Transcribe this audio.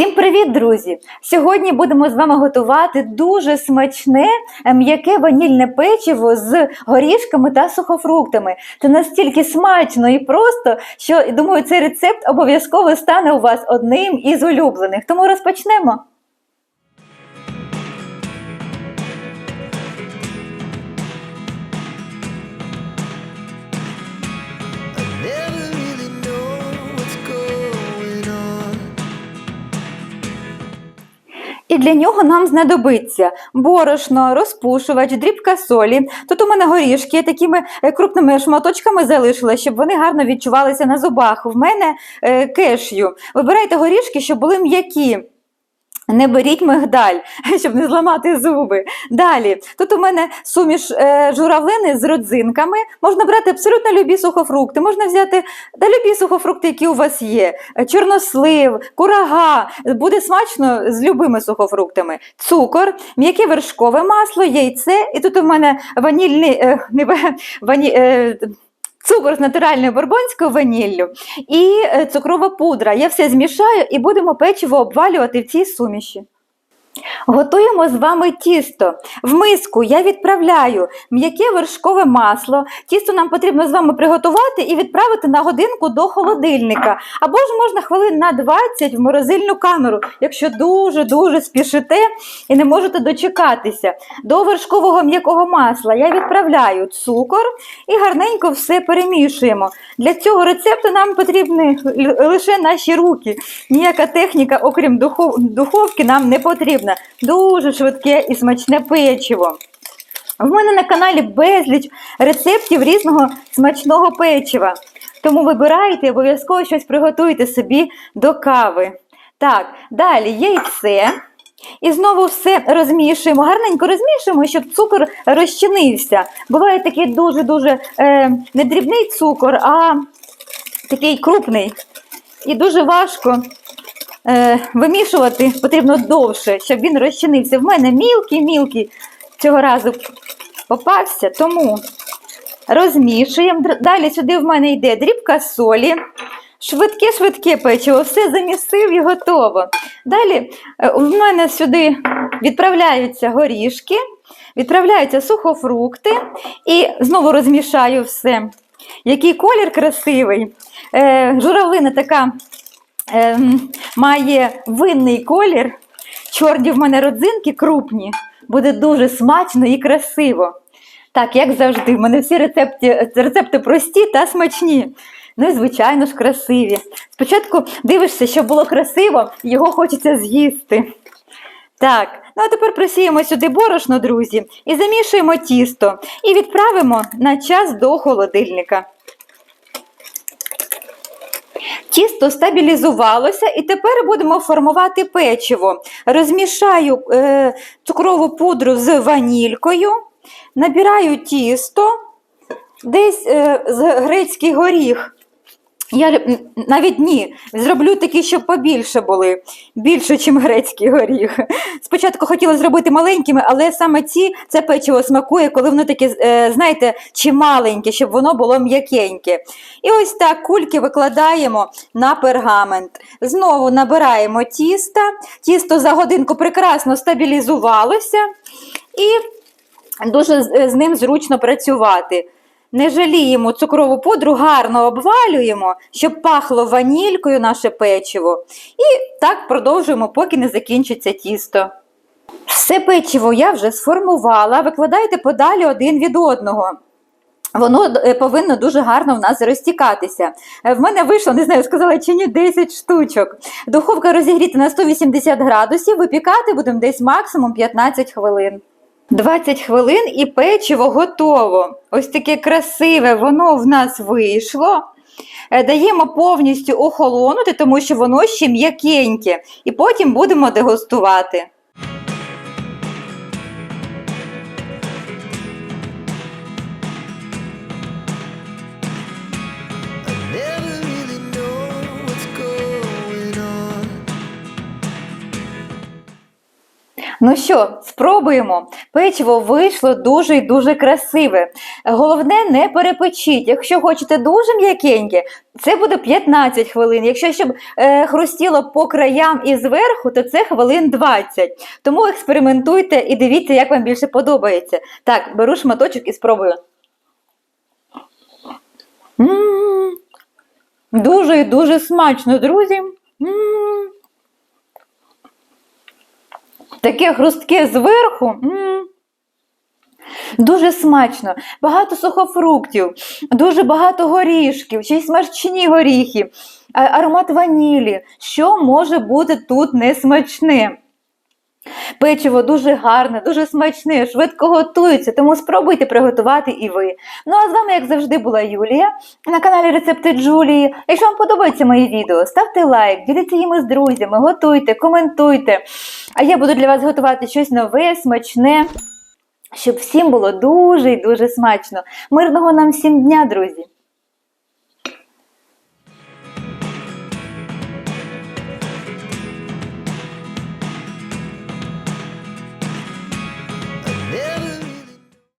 Всім привіт, друзі! Сьогодні будемо з вами готувати дуже смачне е, м'яке ванільне печиво з горішками та сухофруктами. Це настільки смачно і просто, що думаю, цей рецепт обов'язково стане у вас одним із улюблених. Тому розпочнемо. І для нього нам знадобиться борошно, розпушувач, дрібка солі. Тут у мене горішки такими е, крупними шматочками залишила, щоб вони гарно відчувалися на зубах. В мене е, кешю. Вибирайте горішки, щоб були м'які. Не беріть мигдаль, щоб не зламати зуби. Далі, тут у мене суміш е, журавлини з родзинками. Можна брати абсолютно любі сухофрукти. Можна взяти та любі сухофрукти, які у вас є. Е, Чорнослив, курага. Буде смачно з любими сухофруктами. Цукор, м'яке вершкове масло, яйце. І тут у мене ванільний е, не ва- вані, е, Цукор з натуральною бурбонською ваніллю і е, цукрова пудра. Я все змішаю і будемо печиво обвалювати в цій суміші. Готуємо з вами тісто. В миску я відправляю м'яке вершкове масло. Тісто нам потрібно з вами приготувати і відправити на годинку до холодильника. Або ж можна хвилин на 20 в морозильну камеру, якщо дуже-дуже спішите і не можете дочекатися. До вершкового м'якого масла я відправляю цукор і гарненько все перемішуємо. Для цього рецепту нам потрібні лише наші руки. Ніяка техніка, окрім духов- духовки, нам не потрібна. Дуже швидке і смачне печиво. В мене на каналі безліч рецептів різного смачного печива. Тому вибирайте і обов'язково щось приготуйте собі до кави. Так, далі яйце. І знову все розмішуємо, гарненько розмішуємо, щоб цукор розчинився. Буває такий дуже-дуже е, не дрібний цукор, а такий крупний. І дуже важко вимішувати потрібно довше, щоб він розчинився. В мене мілкий-мілкий цього разу попався, тому розмішуємо. Далі сюди в мене йде дрібка солі. Швидке-швидке печиво, все замісив і готово. Далі е, в мене сюди відправляються горішки, відправляються сухофрукти і знову розмішаю все. Який колір красивий. Е, журавлина така має винний колір. Чорні в мене родзинки крупні. Буде дуже смачно і красиво. Так, як завжди, в мене всі рецепти, рецепти прості та смачні. Ну і, звичайно ж, красиві. Спочатку дивишся, що було красиво, його хочеться з'їсти. Так, ну а тепер просіємо сюди борошно, друзі, і замішуємо тісто і відправимо на час до холодильника. Тісто стабілізувалося, і тепер будемо формувати печиво. Розмішаю е, цукрову пудру з ванількою, набираю тісто, десь е, з грецький горіх. Я навіть ні, зроблю такі, щоб побільше були, більше, ніж грецький горіх. Спочатку хотіла зробити маленькими, але саме ці це печиво смакує, коли воно таке, е, знаєте, чималеньке, щоб воно було м'якеньке. І ось так кульки викладаємо на пергамент. Знову набираємо тіста. Тісто за годинку прекрасно стабілізувалося і дуже з ним зручно працювати. Не жаліємо цукрову пудру, гарно обвалюємо, щоб пахло ванількою наше печиво. І так продовжуємо, поки не закінчиться тісто. Все печиво я вже сформувала, викладайте подалі один від одного. Воно е, повинно дуже гарно в нас розтікатися. Е, В мене вийшло, не знаю, сказала чи ні, 10 штучок. Духовка розігріта на 180 градусів, випікати будемо десь максимум 15 хвилин. 20 хвилин і печиво готово. Ось таке красиве, воно в нас вийшло. Е, Даємо повністю охолонути, тому що воно ще м'якеньке. І потім будемо дегустувати. Ну що, спробуємо. Печиво вийшло дуже і дуже красиве. Головне, не перепечіть. Якщо хочете дуже м'якеньке, це буде 15 хвилин. Якщо щоб е, хрустіло по краям і зверху, то це хвилин 20. Тому експериментуйте і дивіться, як вам більше подобається. Так, беру шматочок і спробую. М, Дуже і дуже смачно, друзі. М. Таке хрустке зверху. М. Дуже смачно, багато сухофруктів, дуже багато горішків, й смачні горіхи, аромат ванілі. Що може бути тут несмачне? Печиво дуже гарне, дуже смачне, швидко готується, тому спробуйте приготувати і ви. Ну а з вами, як завжди, була Юлія на каналі Рецепти Джулії. Якщо вам подобається моє відео, ставте лайк, діліться їми з друзями, готуйте, коментуйте. А я буду для вас готувати щось нове, смачне, щоб всім було дуже і дуже смачно. Мирного нам всім дня, друзі!